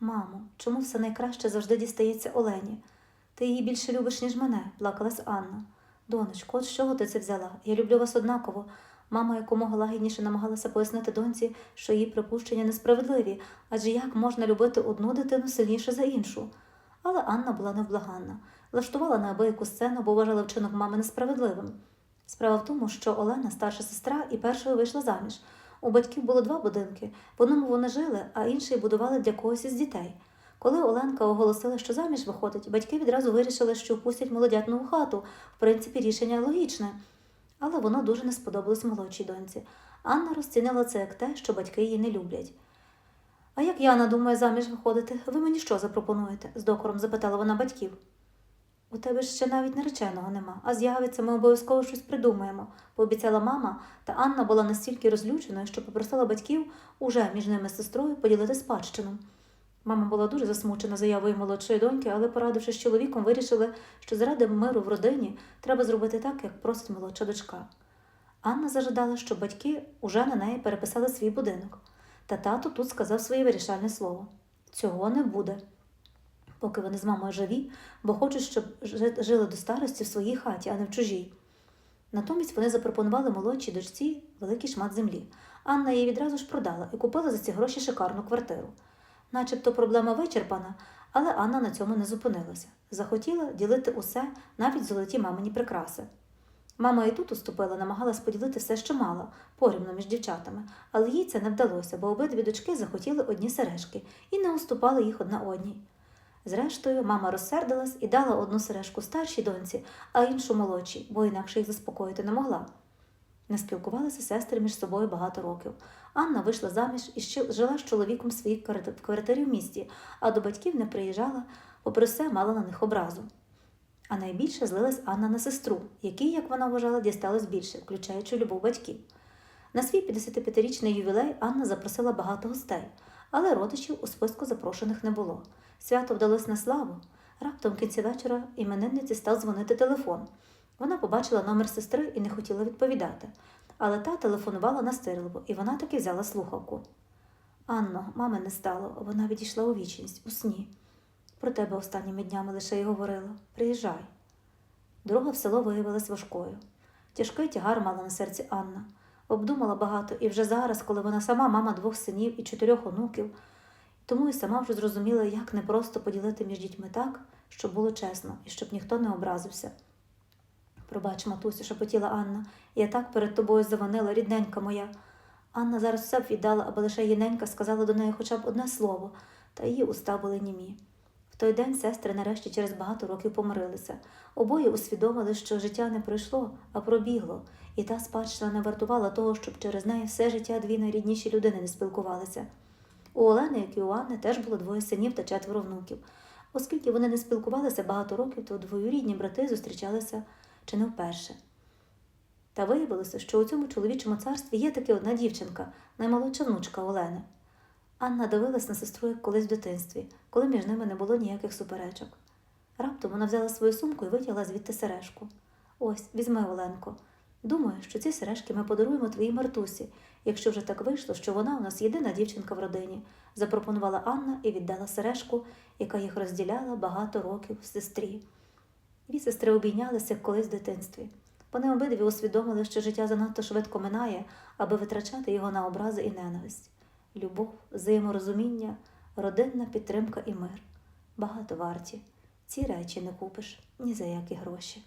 Мамо, чому все найкраще завжди дістається Олені? Ти її більше любиш, ніж мене, плакалась Анна. Донечко, от з чого ти це взяла? Я люблю вас однаково. Мама якомога лагідніше намагалася пояснити доньці, що її припущення несправедливі, адже як можна любити одну дитину сильніше за іншу? Але Анна була невблаганна, влаштувала неабияку сцену, бо вважала вчинок мами несправедливим. Справа в тому, що Олена, старша сестра, і першою вийшла заміж. У батьків було два будинки, в одному вони жили, а інший будували для когось із дітей. Коли Оленка оголосила, що заміж виходить, батьки відразу вирішили, що впустять молодятну у хату. В принципі, рішення логічне. Але воно дуже не сподобалось молодшій доньці. Анна розцінила це як те, що батьки її не люблять. А як Яна думає заміж виходити, ви мені що запропонуєте? з докором запитала вона батьків. У тебе ще навіть нареченого нема, а з'явиться, ми обов'язково щось придумаємо, пообіцяла мама, та Анна була настільки розлюченою, що попросила батьків уже між ними з сестрою поділити спадщину. Мама була дуже засмучена заявою молодшої доньки, але, порадившись з чоловіком, вирішили, що заради миру в родині треба зробити так, як просить молодша дочка. Анна зажадала, щоб батьки уже на неї переписали свій будинок. Та тато тут сказав своє вирішальне слово: цього не буде. Поки вони з мамою живі, бо хочуть, щоб жили до старості в своїй хаті, а не в чужій. Натомість вони запропонували молодшій дочці великий шмат землі. Анна її відразу ж продала і купила за ці гроші шикарну квартиру. Начебто проблема вичерпана, але Анна на цьому не зупинилася. Захотіла ділити усе, навіть золоті мамині прикраси. Мама і тут уступила, намагалась поділити все, що мала, порівну між дівчатами, але їй це не вдалося, бо обидві дочки захотіли одні сережки і не уступали їх одна одній. Зрештою, мама розсердилась і дала одну сережку старшій доньці, а іншу молодшій, бо інакше їх заспокоїти не могла. Не спілкувалися сестри між собою багато років. Анна вийшла заміж і ще жила з чоловіком в своїй в квартирі в місті, а до батьків не приїжджала, попри все мала на них образу. А найбільше злилась Анна на сестру, якій, як вона вважала, дісталось більше, включаючи любов батьків. На свій 55-річний ювілей Анна запросила багато гостей, але родичів у списку запрошених не було. Свято вдалось на славу. Раптом в кінці вечора іменинниці став дзвонити телефон. Вона побачила номер сестри і не хотіла відповідати. Але та телефонувала настирливо, і вона таки взяла слухавку. Анно, мами не стало, вона відійшла у вічність, у сні. Про тебе останніми днями лише й говорила. Приїжджай. Дорога в село виявилась важкою. Тяжкий тягар мала на серці Анна. Обдумала багато, і вже зараз, коли вона сама мама двох синів і чотирьох онуків, тому і сама вже зрозуміла, як непросто поділити між дітьми так, щоб було чесно і щоб ніхто не образився. Пробач, матусю, шепотіла Анна, я так перед тобою завинила, рідненька моя. Анна зараз все б віддала, аби лише її ненька сказала до неї хоча б одне слово, та її уста були німі. Той день сестри нарешті через багато років помирилися. Обоє усвідомили, що життя не пройшло, а пробігло, і та спадщина не вартувала того, щоб через неї все життя дві найрідніші людини не спілкувалися. У Олени, як і у Анни, теж було двоє синів та четверо внуків. Оскільки вони не спілкувалися багато років, то двоюрідні брати зустрічалися чи не вперше. Та виявилося, що у цьому чоловічому царстві є таки одна дівчинка, наймолодша внучка Олени. Анна дивилась на сестру як колись в дитинстві, коли між ними не було ніяких суперечок. Раптом вона взяла свою сумку і витягла звідти сережку. Ось, візьми, Оленко. Думаю, що ці сережки ми подаруємо твоїй Мартусі, якщо вже так вийшло, що вона у нас єдина дівчинка в родині, запропонувала Анна і віддала сережку, яка їх розділяла багато років сестрі. Дві сестри обійнялися колись в дитинстві. Вони обидві усвідомили, що життя занадто швидко минає, аби витрачати його на образи і ненависть. Любов, взаєморозуміння, родинна підтримка і мир. Багато варті. Ці речі не купиш ні за які гроші.